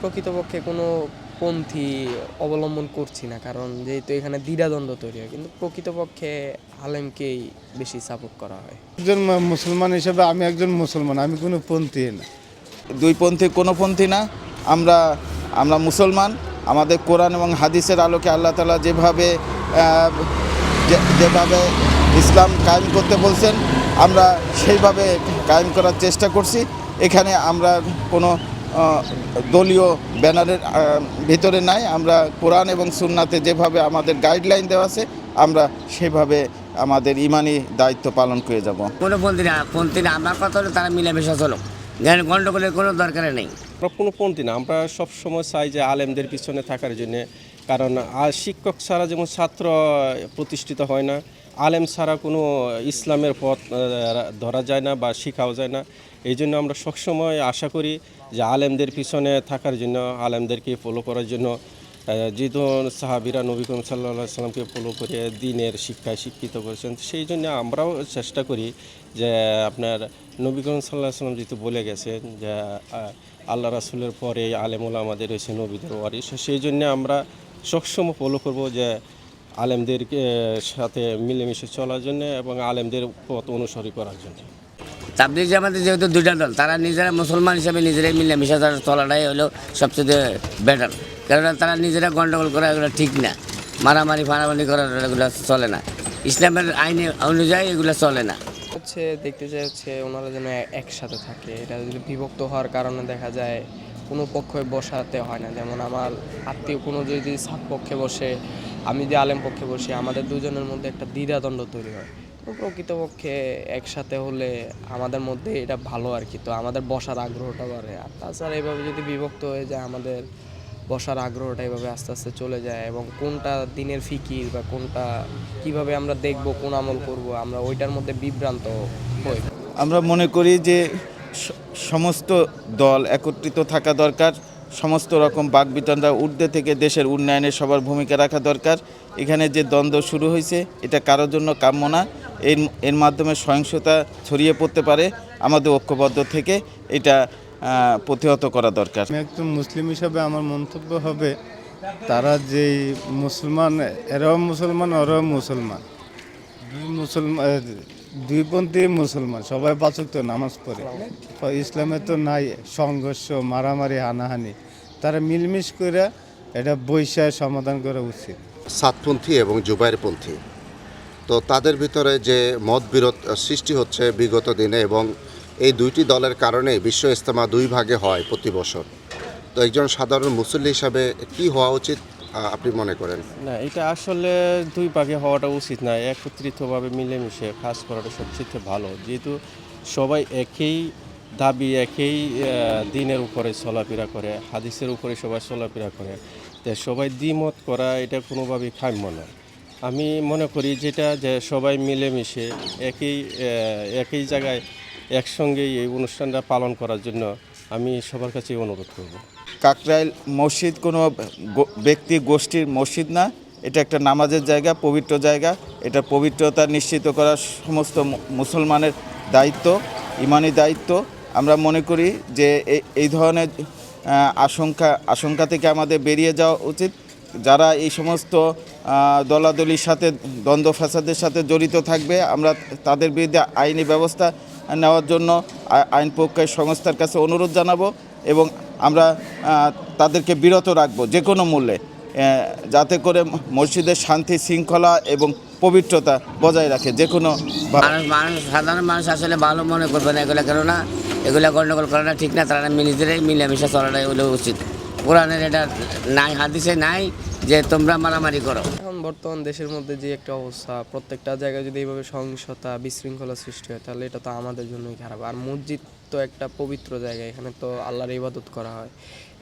প্রকৃতপক্ষে কোনো পন্থী অবলম্বন করছি না কারণ যেহেতু এখানে দ্বিধাদ্বন্দ্ব তৈরি হয় কিন্তু প্রকৃতপক্ষে আলেমকেই বেশি সাপোর্ট করা হয়। একজন মুসলমান হিসেবে আমি একজন মুসলমান আমি কোনো পন্থী না। দুই পন্থী কোনো পন্থী না। আমরা আমরা মুসলমান আমাদের কোরআন এবং হাদিসের আলোকে আল্লাহ তালা যেভাবে যেভাবে ইসলাম কায়েম করতে বলছেন আমরা সেইভাবে কায়েম করার চেষ্টা করছি। এখানে আমরা কোনো দলীয় ব্যানারের ভিতরে নাই। আমরা কোরআন এবং সুন্নাতে যেভাবে আমাদের গাইডলাইন দেওয়া আছে আমরা সেভাবে আমাদের ইমানি দায়িত্ব পালন করে যাব। কোনো পন্থী না পন্থী না। আমার কথা হলো তারা মিলেমিশে চলো। যেন গন্ডগোলের কোনো দরকার নেই। আমরা কোনো পন্থী না আমরা সবসময় চাই যে আলেমদের পিছনে থাকার জন্য। কারণ আর শিক্ষক ছাড়া যেমন ছাত্র প্রতিষ্ঠিত হয় না আলেম ছাড়া কোনো ইসলামের পথ ধরা যায় না বা শেখাও যায় না। এই জন্য আমরা সবসময় আশা করি যে আলেমদের পিছনে থাকার জন্য, আলেমদেরকে ফলো করার জন্য যেহেতু সাহাবিরা নবী করিম সাল্লাহ সাল্লামকে ফলো করে দিনের শিক্ষায় শিক্ষিত করেছেন, সেই জন্য আমরাও চেষ্টা করি যে আপনার নবী করিম সাল্লাহ সাল্লাম যেহেতু বলে গেছেন যে আল্লাহ রাসুলের পরে আলেমুল আমাদের রয়েছে নবীদের ওয়ারিস সেই জন্য আমরা সবসময় ফলো করব যে আলেমদেরকে সাথে মিলেমিশে চলার জন্য এবং আলেমদের পথ অনুসরণ করার জন্য। তাবলিগ জামাতে যেহেতু দুইটা দল, তারা নিজেরা মুসলমান হিসেবে নিজেরাই মিলেমিশে তারা চলাটাই হলো সবচেয়ে বেটার কেননা তারা নিজেরা গন্ডগোল করা এগুলো ঠিক না। মারামারি ফারামারি করা এগুলো চলে না। ইসলামের আইনে অনুযায়ী এগুলো চলে না। হচ্ছে দেখতে চাই হচ্ছে ওনারা যেন একসাথে থাকে। এটা যদি বিভক্ত হওয়ার কারণে দেখা যায় কোনো পক্ষে বসাতে হয় না। যেমন আমার আত্মীয় কোনো যদি সাত পক্ষে বসে, আমি যদি আলেম পক্ষে বসি, আমাদের দুজনের মধ্যে একটা দ্বিধাদণ্ড তৈরি হয়। তো প্রকৃতপক্ষে একসাথে হলে আমাদের মধ্যে এটা ভালো আর কি। তো আমাদের বসার আগ্রহটা বাড়ে। আর তাছাড়া এভাবে যদি বিভক্ত হয়ে যায়, আমাদের বসার আগ্রহটা এভাবে আস্তে আস্তে চলে যায় এবং কোনটা দিনের ফিকির বা কোনটা কীভাবে আমরা দেখব, কোন আমল করব, আমরা ওইটার মধ্যে বিভ্রান্ত হই। আমরা মনে করি যে সমস্ত দল একত্রিত থাকা দরকার। সমস্ত রকম বাকবিতণ্ডা ঊর্ধ্বে থেকে দেশের উন্নয়নে সবার ভূমিকা রাখা দরকার। এখানে যে দ্বন্দ্ব শুরু হয়েছে, এটা কারোর জন্য কাম্য না। এর এর মাধ্যমে সহিংসতা ছড়িয়ে পড়তে পারে আমাদের ঐক্যবদ্ধ থেকে। এটা প্রতিহত করা দরকার। আমি একজন মুসলিম হিসাবে আমার মন্তব্য হবে, তারা যেই মুসলমান, এরাও মুসলমান, ওরাও মুসলমান। দুই মুসলমান দুইপন্থী মুসলমান, সবাই পাচক তো নামাজ পড়ে। ইসলামে তো নাই সংঘর্ষ, মারামারি, হানাহানি। তারা মিলমিশ করে এটা বৈশায় সমাধান করা উচিত। সাতপন্থী এবং জুবাইরপন্থী। তো তাদের ভিতরে যে মতবিরোধ সৃষ্টি হচ্ছে বিগত দিনে এবং এই দুইটি দলের কারণে বিশ্ব ইস্তেমা দুই ভাগে হয় প্রতি বছর। তো একজন সাধারণ মুসল্লি হিসাবে কি হওয়া উচিত? আপনি মনে করেন? না, এটা আসলে দুই ভাগে হওয়াটা উচিত না, একত্রিতভাবে মিলেমিশে কাজ করাটা সবচেয়ে ভালো। যেহেতু সবাই একই দাবি, একই দিনের উপরে চলাফেরা করে, হাদিসের উপরে সবাই চলাফেরা করে। তো সবাই দ্বিমত করা এটা কোনোভাবেই কাম্য নয় আমি মনে করি যেটা, যে সবাই মিলেমিশে একই একই জায়গায় একসঙ্গেই এই অনুষ্ঠানটা পালন করার জন্য আমি সবার কাছে অনুরোধ করব। কাকরাইল মসজিদ কোনো ব্যক্তি গোষ্ঠীর মসজিদ না, এটা একটা নামাজের জায়গা, পবিত্র জায়গা। এটা পবিত্রতা নিশ্চিত করা সমস্ত মুসলমানের দায়িত্ব, ইমানি দায়িত্ব। আমরা মনে করি যে এই- এই ধরনের আশঙ্কা আশঙ্কা থেকে আমাদের বেরিয়ে যাওয়া উচিত। যারা এই সমস্ত দলাদলির সাথে, দ্বন্দ্ব ফ্যাসাদের সাথে জড়িত থাকবে, আমরা তাদের বিরুদ্ধে আইনি ব্যবস্থা নেওয়ার জন্য আইন প্রক্রিয়া সংস্থার কাছে অনুরোধ জানাব এবং আমরা তাদেরকে বিরত রাখব যে কোনো মূল্যে যাতে করে মসজিদের শান্তি, শৃঙ্খলা এবং পবিত্রতা বজায় রাখে যে কোনো মানুষ সাধারণ মানুষ আসলে ভালো মনে করবে না এগুলো, কেননা এগুলো গন্ডগোল করাটা ঠিক না, তারা নিজেরাই মিলেমিশে চলাটাই হলো উচিত। কোরআনের এটা নাই, হাদিসে নাই যে তোমরা মারামারি করো। এখন বর্তমান দেশের মধ্যে যে একটা অবস্থা প্রত্যেকটা জায়গায় যদি এইভাবে সহিংসতা বিশৃঙ্খলা সৃষ্টি হয় তাহলে এটা তো আমাদের জন্যই খারাপ। আর মসজিদ তো একটা পবিত্র জায়গা এখানে তো আল্লাহর ইবাদত করা হয়।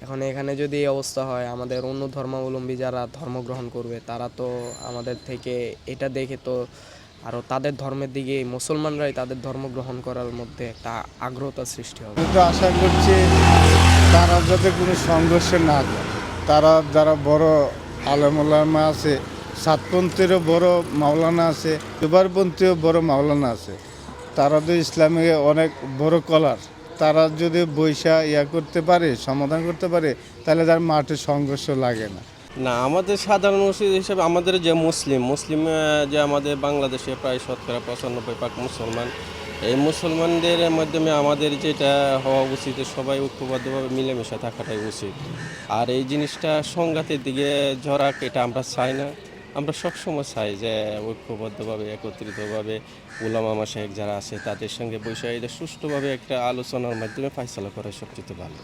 এখন এখানে যদি এই অবস্থা হয় আমাদের অন্য ধর্মাবলম্বী যারা ধর্মগ্রহণ করবে তারা তো আমাদের থেকে এটা দেখে তো আরও তাদের ধর্মের দিকে মুসলমানরাই তাদের ধর্ম গ্রহণ করার মধ্যে একটা আগ্রহতা সৃষ্টি হবে। তো আশা করছি তারা যাতে কোনো সংঘর্ষে না যায় তারা যারা বড় আলমুল্লামা আছে, সাতপন্থীরও বড় মাওলানা আছে, দুবারপন্থীও বড় মাওলানা আছে। তারা তো ইসলামে অনেক বড় কলার। তারা যদি বৈশা ইয়া করতে পারে, সমাধান করতে পারে, তাহলে তার মাঠে সংঘর্ষ লাগে না। না, আমাদের সাধারণ মসজিদ হিসেবে আমাদের যে মুসলিম মুসলিম যে আমাদের বাংলাদেশে প্রায় শতকরা পঁচানব্বই পাক মুসলমান, এই মুসলমানদের মাধ্যমে আমাদের যেটা হওয়া উচিত, সবাই ঐক্যবদ্ধভাবে মিলেমিশে থাকাটাই উচিত। আর এই জিনিসটা সংঘাতের দিকে ঝরাক, এটা আমরা চাই না। আমরা সবসময় চাই যে ঐক্যবদ্ধভাবে, একত্রিতভাবে উলামা মাসাহেক যারা আছে, তাদের সঙ্গে এটা সুষ্ঠুভাবে একটা আলোচনার মাধ্যমে ফাইসলা করা সবচেয়ে ভালো।